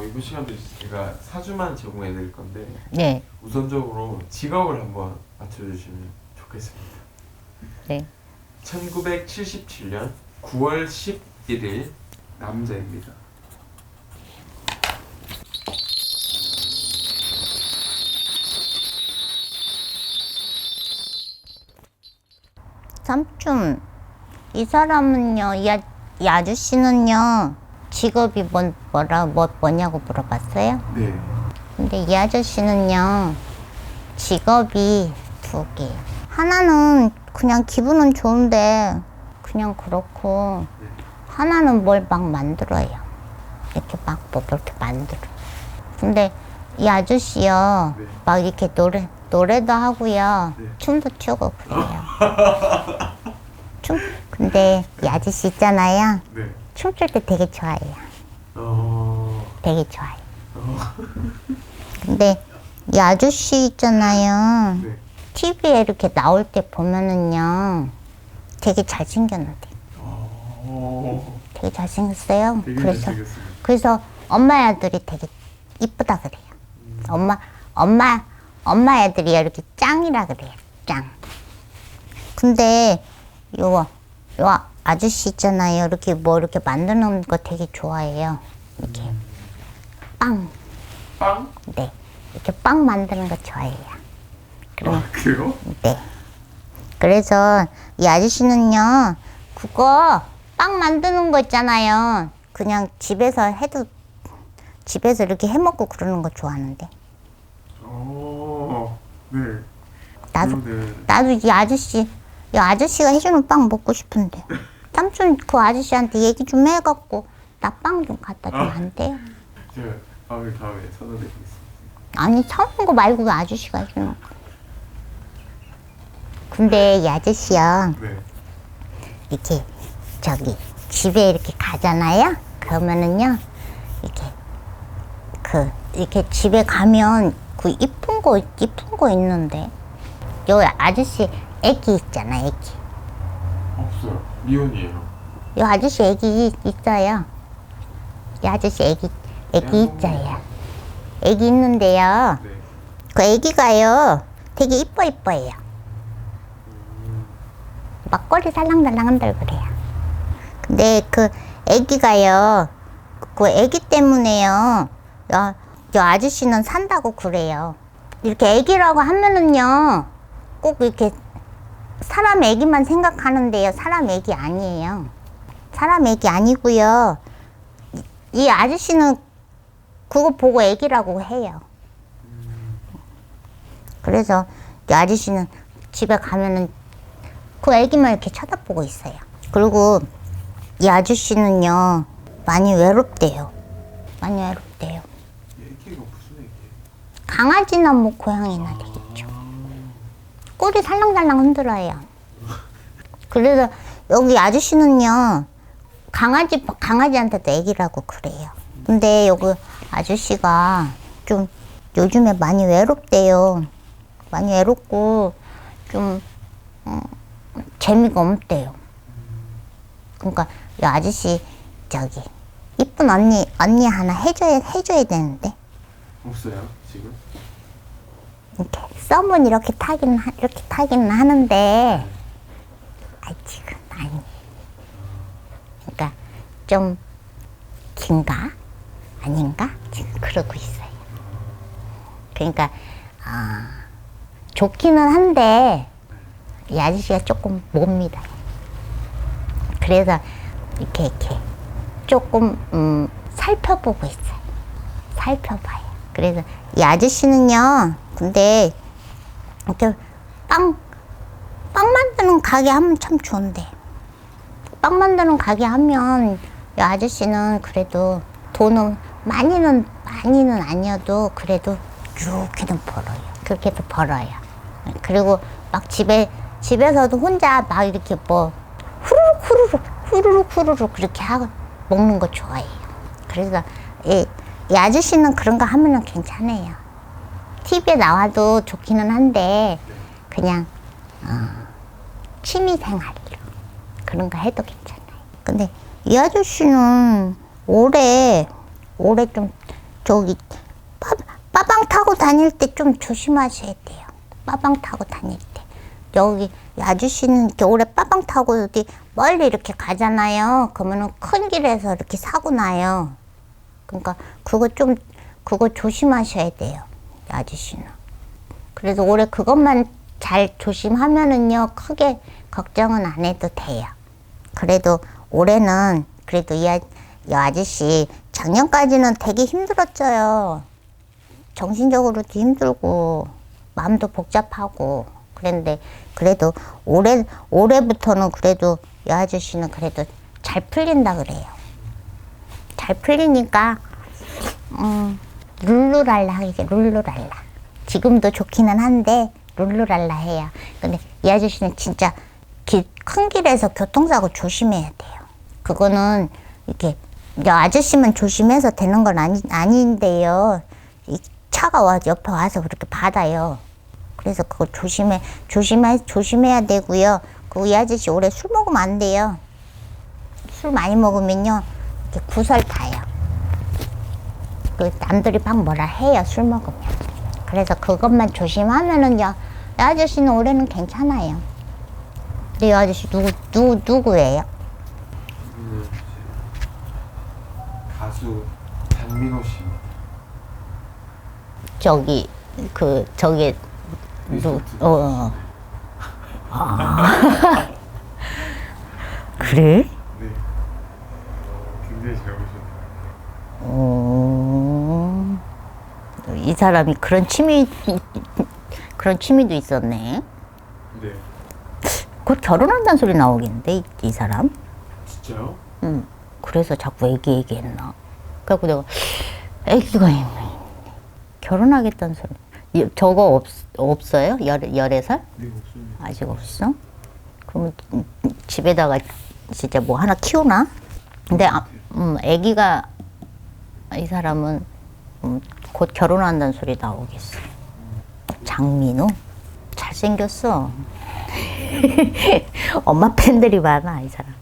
어, 이번 시간도 제가 사주만 제공해 드릴 건데 네. 우선적으로 직업을 한번 맞춰주시면 좋겠습니다. 네. 1977년 9월 11일 남자입니다. 삼촌, 이 사람은요, 이, 아, 이 아저씨는요, 직업이 뭔, 뭐라, 뭐, 뭐냐고 물어봤어요? 네. 근데 이 아저씨는요, 직업이 두 개. 하나는 그냥 기분은 좋은데, 그냥 그렇고, 네. 하나는 뭘 막 만들어요. 이렇게 막 뭐 이렇게 만들어. 근데 이 아저씨요, 네. 막 이렇게 노래, 노래도 하고요, 네. 춤도 추고 그래요. 춤, 근데 이 아저씨 있잖아요. 네. 춤출 때 되게 좋아해요. 어. 되게 좋아해요. 근데 이 아저씨 있잖아요. 네. TV에 이렇게 나올 때 보면은요, 되게 잘생겼는데. 어. 되게 잘생겼어요. 되게 그래서. 그래서 엄마 애들이 되게 이쁘다 그래요. 엄마 엄마 엄마 애들이 이렇게 짱이라 그래요. 짱. 근데 요, 요 아저씨 있잖아요. 이렇게 뭐 이렇게 만드는 거 되게 좋아해요. 이렇게 빵, 빵? 네, 이렇게 빵 만드는 거 좋아해요. 그럼 아, 그래요? 네. 그래서 이 아저씨는요, 그거 빵 만드는 거 있잖아요. 그냥 집에서 해도, 집에서 이렇게 해 먹고 그러는 거 좋아하는데. 어. 네. 나도, 네. 나도 이 아저씨, 이 아저씨가 해주는 빵 먹고 싶은데. 삼촌 그 아저씨한테 얘기 좀 해갖고, 나빵좀 갖다 주면 안 돼요? 제가 빵을 다음에 사드리겠습니다. 아니, 사오는 거 말고 왜 아저씨가 해주는 거. 근데 이 아저씨요. 네. 이렇게 저기 집에 이렇게 가잖아요. 그러면은요 이렇게 그 이렇게 집에 가면 그 이쁜 거 이쁜 거 있는데 요 아저씨 애기 있잖아 애기 없어요. 미혼이에요. 요 아저씨 애기 있어요. 이 아저씨 애기 애기 야. 있어요. 애기 있는데요. 네. 그 애기가요 되게 이뻐 이뻐해요. 막걸리 살랑살랑한들 그래요. 근데 그 애기가요 그 애기 때문에요. 야, 저 아저씨는 산다고 그래요. 이렇게 애기라고 하면은요 꼭 이렇게 사람 애기만 생각하는데요. 사람 애기 아니에요. 사람 애기 아니고요. 이, 이 아저씨는 그거 보고 애기라고 해요. 그래서 이 아저씨는 집에 가면은 그 애기만 이렇게 쳐다보고 있어요. 그리고 이 아저씨는요 많이 외롭대요. 많이 외롭대요. 강아지나 뭐 고양이나 되겠죠. 꼬리 살랑살랑 흔들어요. 그래서 여기 아저씨는요 강아지 강아지한테도 애기라고 그래요. 근데 여기 아저씨가 좀 요즘에 많이 외롭대요. 많이 외롭고 좀 어, 재미가 없대요. 그러니까 이 아저씨 저기 이쁜 언니 언니 하나 해줘야 해줘야 되는데 없어요 지금? 이렇게 썸은 이렇게 타긴 하, 이렇게 타기는 하는데 아직은 아니. 그러니까 좀 긴가 아닌가 지금 그러고 있어요. 그러니까 아 좋기는 한데 이 아저씨가 조금 멉니다. 그래서 이렇게 이렇게 조금 음, 살펴보고 있어요. 살펴봐요. 그래서 이 아저씨는요, 근데 이렇게 빵, 빵 만드는 가게 하면 참 좋은데. 빵 만드는 가게 하면 이 아저씨는 그래도 돈은 많이는, 많이는 아니어도 그래도 이렇게는 벌어요. 그렇게도 벌어요. 그리고 막 집에, 집에서도 혼자 막 이렇게 뭐 후루룩 후루룩 후루룩 후루룩 그렇게 하고 먹는 거 좋아해요. 그래서 이, 이 아저씨는 그런 거 하면은 괜찮아요. TV에 나와도 좋기는 한데 그냥 어, 취미 생활로 그런 거 해도 괜찮아요. 근데 이 아저씨는 올해 올해 좀 저기 빠, 빠방 타고 다닐 때 좀 조심하셔야 돼요. 빠방 타고 다닐 때. 여기 이 아저씨는 이렇게 오래 빠방 타고 어디 멀리 이렇게 가잖아요. 그러면은 큰 길에서 이렇게 사고 나요. 그러니까 그거 좀 그거 조심하셔야 돼요. 이 아저씨는. 그래서 올해 그것만 잘 조심하면은요 크게 걱정은 안 해도 돼요. 그래도 올해는 그래도 이, 아, 이 아저씨 작년까지는 되게 힘들었어요. 정신적으로도 힘들고 마음도 복잡하고 그랬는데 그래도 올해 올해부터는 그래도 이 아저씨는 그래도 잘 풀린다 그래요. 잘 풀리니까 음, 룰루랄라 이게 룰루랄라. 지금도 좋기는 한데 룰루랄라 해요. 근데 이 아저씨는 진짜 길, 큰 길에서 교통사고 조심해야 돼요. 그거는 이렇게 이 아저씨만 조심해서 되는 건 아니, 아닌데요. 이 차가 와 옆에 와서 그렇게 받아요. 그래서 그거 조심해 조심해 조심해야 되고요. 그 이 아저씨 올해 술 먹으면 안 돼요. 술 많이 먹으면요 구설 타요. 그 남들이 막 뭐라 해요 술 먹으면 그래서 그것만 조심하면은요 이 아저씨는 올해는 괜찮아요 근데 이 아저씨 누구 누구 누구예요 이제 가수 장민호 씨. 저기 그 저기. 어, 어. 아. 그래? 네. 어, 굉장히 잘 오셨네요. 어, 이 사람이 그런 취미 그런 취미도 있었네. 네. 곧 결혼한다는 소리 나오겠는데 이, 이 사람? 진짜요? 응. 그래서 자꾸 애기 얘기했나. 그래갖고 내가 애기가 있네. 결혼하겠다는 소리. 이- 저거 없, 없어요? 열, 열애 살? 네, 없습니다. 아직 없어? 그러면 음, 집에다가 진짜 뭐 하나 키우나? 근데 아, 음, 아기가 이 사람은 음, 곧 결혼한다는 소리 나오겠어. 장민호 잘생겼어. 엄마 팬들이 많아 이 사람.